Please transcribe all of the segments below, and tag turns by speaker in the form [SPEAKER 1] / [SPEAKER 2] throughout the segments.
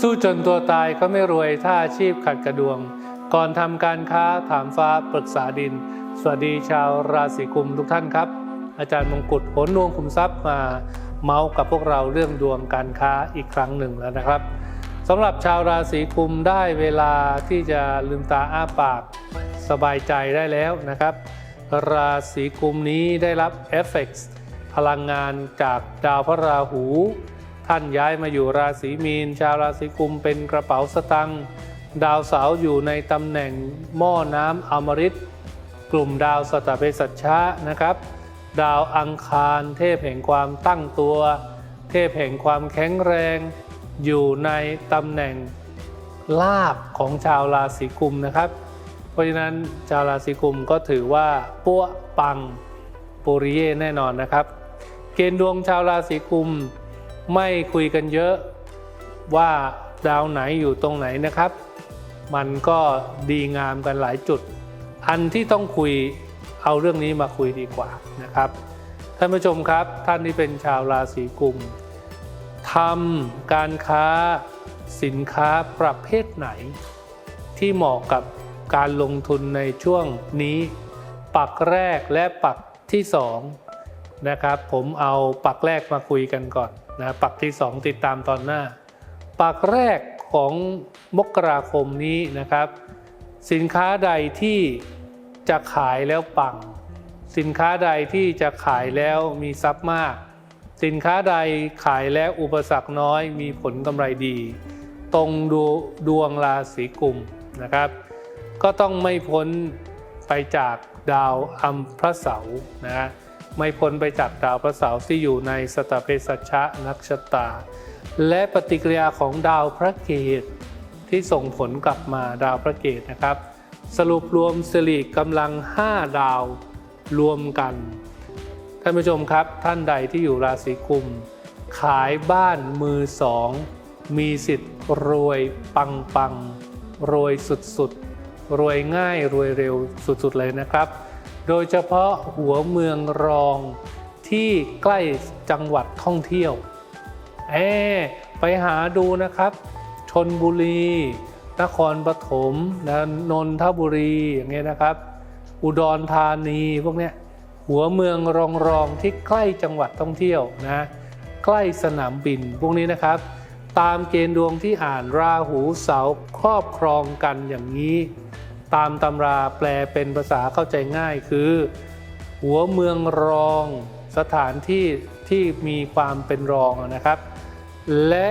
[SPEAKER 1] สู้จนตัวตายก็ไม่รวยถ้าอาชีพขัดกระดวง ก่อนทำการค้าถามฟ้าปรึกษาดิน สวัสดีชาวราศีกุมทุกท่านครับ อาจารย์มงกุฎผลดวงคุมทรัพย์มาเมาส์กับพวกเราเรื่องดวงการค้าอีกครั้งหนึ่งแล้วนะครับสำหรับชาวราศีกุมได้เวลาที่จะลืมตาอ้าปากสบายใจได้แล้วนะครับ ราศีกุมนี้ได้รับเอฟเฟกต์พลังงานจากดาวพระราหู ท่านย้ายมาอยู่ราศีมีน ชาวราศีกุมเป็นกระเป๋าสตังค์ดาวเสาร์อยู่ในตำแหน่งหม้อน้ำอมฤตกลุ่มดาวสตเปสัชชะนะครับ ดาวอังคารเทพแห่งความตั้งตัว เทพแห่งความแข็งแรง อยู่ในตำแหน่งลาบของชาวราศีกุมนะครับ เพราะฉะนั้นชาวราศีกุมก็ถือว่าปั้วปังปุริเย่แน่นอนนะครับ เกณฑ์ดวงชาวราศีกุม ไม่คุยกันเยอะว่าดาวไหนอยู่ตรงไหนนะครับ มันก็ดีงามกันหลายจุด อันที่ต้องคุยเอาเรื่องนี้มาคุยดีกว่านะครับ ท่านผู้ชมครับ ท่านที่เป็นชาวราศีกุมทำการค้าสินค้าประเภทไหน ที่เหมาะกับการลงทุนในช่วงนี้ ปักแรกและปักที่สองนะครับ ผมเอาปักแรกมาคุยกันก่อน นะปักที่สองติดตามตอนหน้า ปักแรกของมกราคมนี้นะครับ สินค้าใดที่จะขายแล้วปัง สินค้าใดที่จะขายแล้วมีทรัพย์มาก สินค้าใดขายแล้วอุปสรรคน้อยมีผลกำไรดี ตรงดดวงราศีกุมนะครับ ก็ต้องไม่พ้นไปจากดาวอัมพระเสาร์นะฮะ ไม่พ้นไปจากดาวพระเสาร์ที่อยู่ในสตเพสัชะนักชะตา และปฏิกิริยาของดาวพระเกตที่ส่งผลกลับมาดาวพระเกตนะครับ สรุปรวมสิริกำลัง 5 ดาวรวมกัน ท่านผู้ชมครับท่านใดที่อยู่ราศีกุม ขายบ้านมือสอง มีสิทธิ์รวยปังปังรวยสุดๆ รวยง่ายรวยเร็วสุดๆเลยนะครับ โดยเฉพาะหัวเมืองรองที่ใกล้จังหวัดท่องเที่ยวเอไปหาดูนะครับ ชนบุรี นครปฐมนะนนทบุรีอย่างเงี้ยนะครับ อุดรธานีพวกเนี้ยหัวเมืองรองรองที่ใกล้จังหวัดท่องเที่ยวนะใกล้สนามบินพวกนี้นะครับ ตามเกณฑ์ดวงที่อ่านราหูเสาครอบครองกันอย่างนี้ ตามตำราแปลเป็นภาษาเข้าใจง่ายคือ หัวเมืองรองสถานที่ที่มีความเป็นรองนะครับ และ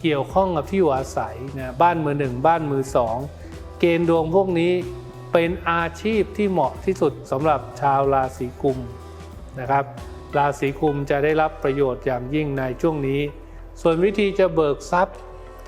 [SPEAKER 1] เกี่ยวข้องกับที่อยู่อาศัยนะบ้านมือหนึ่งบ้านมือสองเกณฑ์ดวงพวกนี้เป็นอาชีพที่เหมาะที่สุดสำหรับชาวราศีกุมนะครับ ราศีกุมจะได้รับประโยชน์อย่างยิ่งในช่วงนี้ ส่วนวิธีจะเบิกทรัพย์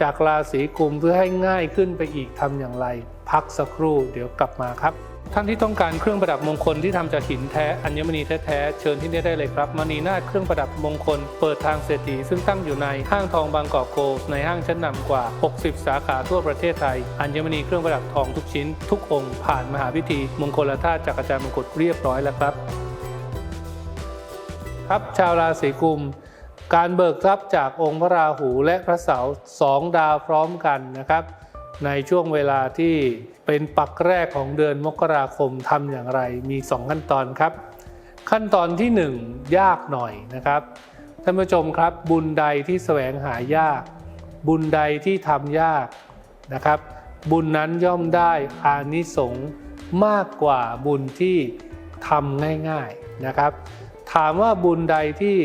[SPEAKER 1] จากราศีกุมเพื่อให้ง่ายขึ้นไปอีกทำอย่างไร พักสักครู่เดี๋ยวกลับมาครับ ท่านที่ต้องการเครื่องประดับมงคลที่ทำจากหินแท้อัญมณีแท้ๆเชิญที่นี่ได้เลยครับมณีนาฏเครื่องประดับมงคล เปิดทางเศรษฐีซึ่งตั้งอยู่ในห้างทองบางกอกโกลในห้างชั้นนำกว่า 60 สาขาทั่วประเทศไทย อัญมณีเครื่องประดับทองทุกชิ้น ทุกองค์ผ่านมหาพิธีมงคลธาตุจากอาจารย์มงกุฎเรียบร้อยแล้วครับ ครับชาวราศีกุมการเบิกทรัพย์จากองค์พระราหูและพระเสาร์สองดาวพร้อมกันนะครับ ในช่วงเวลาที่เป็นปักแรกของเดือนมกราคมทำอย่างไรมี 2 ขั้นตอนครับ ขั้นตอนที่ 1 ยากหน่อยนะครับท่านผู้ชมครับ บุญใดที่แสวงหายาก บุญใดที่ทำยากนะครับ บุญนั้นย่อมได้อานิสงส์มากกว่าบุญที่ทำง่ายๆนะครับ ถามว่าบุญใดที่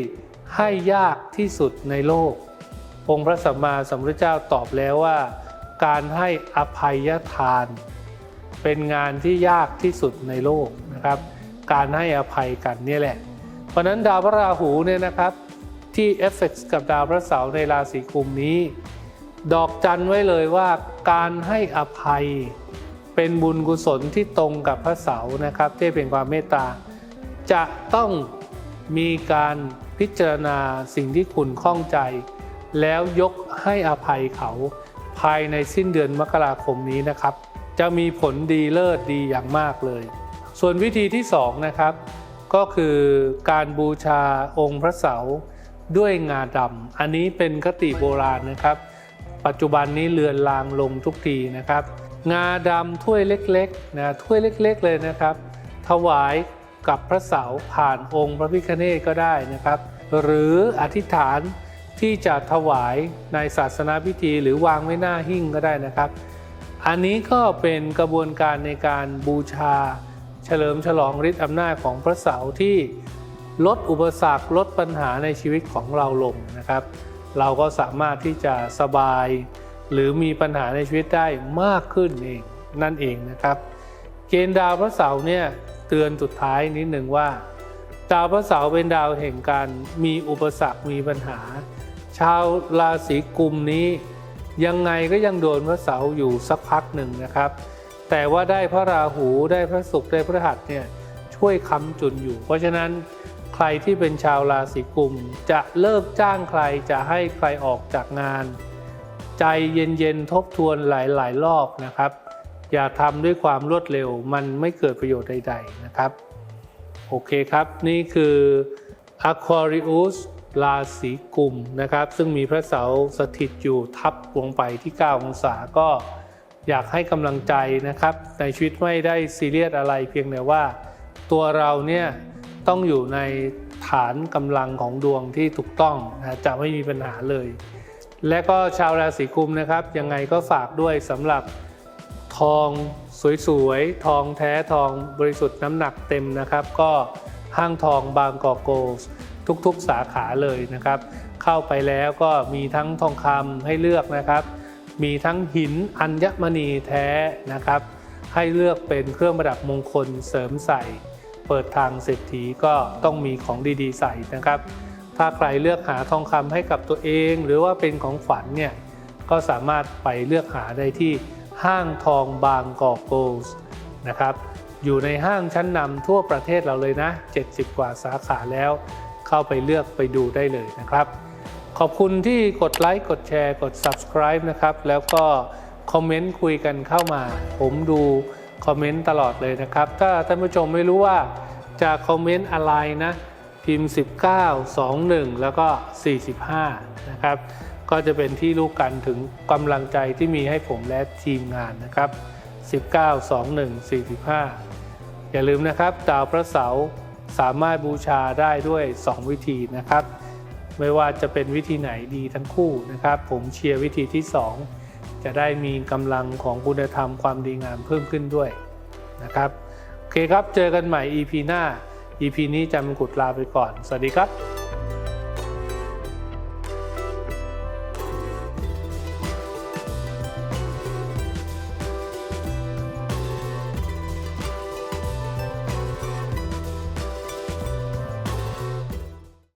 [SPEAKER 1] ให้ยากที่สุดในโลก องค์พระสัมมาสัมพุทธเจ้าตอบแล้วว่า การให้อภัยทาน เป็นงานที่ยากที่สุดในโลกนะครับ การให้อภัยกันนี่แหละ เพราะฉะนั้นดาวพระราหูเนี่ยนะครับที่เอฟเฟกกับดาวพระเสาร์ในราศีกุมนี้ ดอกจันไว้เลยว่าการให้อภัยเป็นบุญกุศลที่ตรงกับพระเสาร์นะครับ ที่เป็นความเมตตา จะต้องมีการพิจารณาสิ่งที่คุณข้องใจ แล้วยกให้อภัยเขา ภายในสิ้นเดือนมกราคมนี้นะครับ จะมีผลดีเลิศดีอย่างมากเลย ส่วนวิธีที่สองนะครับก็คือการบูชาองค์พระเสาด้วยงาดำอันนี้เป็นคติโบราณนะครับ ปัจจุบันนี้เลือนลางลงทุกทีนะครับ งาดำถ้วยเล็กๆนะถ้วยเล็กๆเลยนะครับ ถวายกับพระเสาผ่านองค์พระพิฆเนศก็ได้นะครับ หรืออธิษฐาน ที่จะถวายในศาสนาพิธีหรือวางไว้หน้าหิ้งก็ได้นะครับ อันนี้ก็เป็นกระบวนการในการบูชา เฉลิมฉลองฤทธิ์อำนาจของพระเสาร์ที่ลดอุปสรรคลดปัญหาในชีวิตของเราลงนะครับ เราก็สามารถที่จะสบาย หรือมีปัญหาในชีวิตได้มากขึ้นเองนั่นเองนะครับ เกณฑ์ดาวพระเสาร์เนี่ยเตือนสุดท้ายนิดหนึ่งว่า ดาวพระเสาร์เป็นดาวแห่งการมีอุปสรรคมีปัญหา ชาวราศีกุมนี้ ยังไงก็ยังโดนพระเสาร์อยู่สักพักหนึ่งนะครับ แต่ว่าได้พระราหูได้พระศุกร์ได้พระหัสเนี่ยช่วยค้ำจุนอยู่ เพราะฉะนั้นใครที่เป็นชาวราศีกุมจะเลิกจ้างใครจะให้ใครออกจากงาน ใจเย็นๆทบทวนหลายๆรอบนะครับ อย่าทำด้วยความรวดเร็วมันไม่เกิดประโยชน์ใด ๆนะครับ โอเคครับ นี่คือ Aquarius ราศีกุมนะครับ ซึ่งมีพระเสาร์สถิตอยู่ทับลงไปที่ 9 องศาก็อยากให้กำลังใจนะครับ ในชีวิตไม่ได้ซีเรียสอะไรเพียงแต่ว่า ตัวเราเนี่ยต้องอยู่ในฐานกำลังของดวงที่ถูกต้องนะจะไม่มีปัญหาเลย และก็ชาวราศีกุมนะครับ ยังไงก็ฝากด้วยสำหรับทองสวยๆ ทองแท้ทองบริสุทธิ์น้ำหนักเต็มนะครับ ก็ห้างทองบางกอกโกล ทุกๆสาขาเลยนะครับ เข้าไปแล้วก็มีทั้งทองคำให้เลือกนะครับ มีทั้งหินอัญมณีแท้นะครับ ให้เลือกเป็นเครื่องประดับมงคลเสริมใส่ เปิดทางเศรษฐีก็ต้องมีของดีๆ ใส่นะครับ ถ้าใครเลือกหาทองคำให้กับตัวเอง หรือว่าเป็นของขวัญเนี่ยก็สามารถไปเลือกหาได้ที่ห้างทองบางกอกโกลด์นะครับอยู่ในห้างชั้นนำทั่วประเทศเราเลยนะ 70 กว่าสาขาแล้ว เข้าไปเลือกไปดูได้เลยนะครับ ขอบคุณที่กดไลค์กดแชร์กด subscribe นะครับ แล้วก็คอมเมนต์คุยกันเข้ามา ผมดูคอมเมนต์ตลอดเลยนะครับ ถ้าท่านผู้ชมไม่รู้ว่าจะคอมเมนต์อะไรนะ พิมพ์ 19 21 แล้วก็ 45 นะครับ ก็จะเป็นที่รู้กันถึงกำลังใจที่มีให้ผมและทีมงานนะครับ 19 21 45 อย่าลืมนะครับดาวพระเสาร์ สามารถบูชาได้ด้วย 2 วิธีนะครับ ไม่ว่าจะเป็นวิธีไหนดีทั้งคู่นะครับ ผมเชียร์วิธีที่ 2 จะได้มีกำลังของคุณธรรมความดีงามเพิ่มขึ้นด้วยนะครับโอเคครับเจอกันใหม่ EP หน้า EP นี้จำกุดลาไปก่อน สวัสดีครับ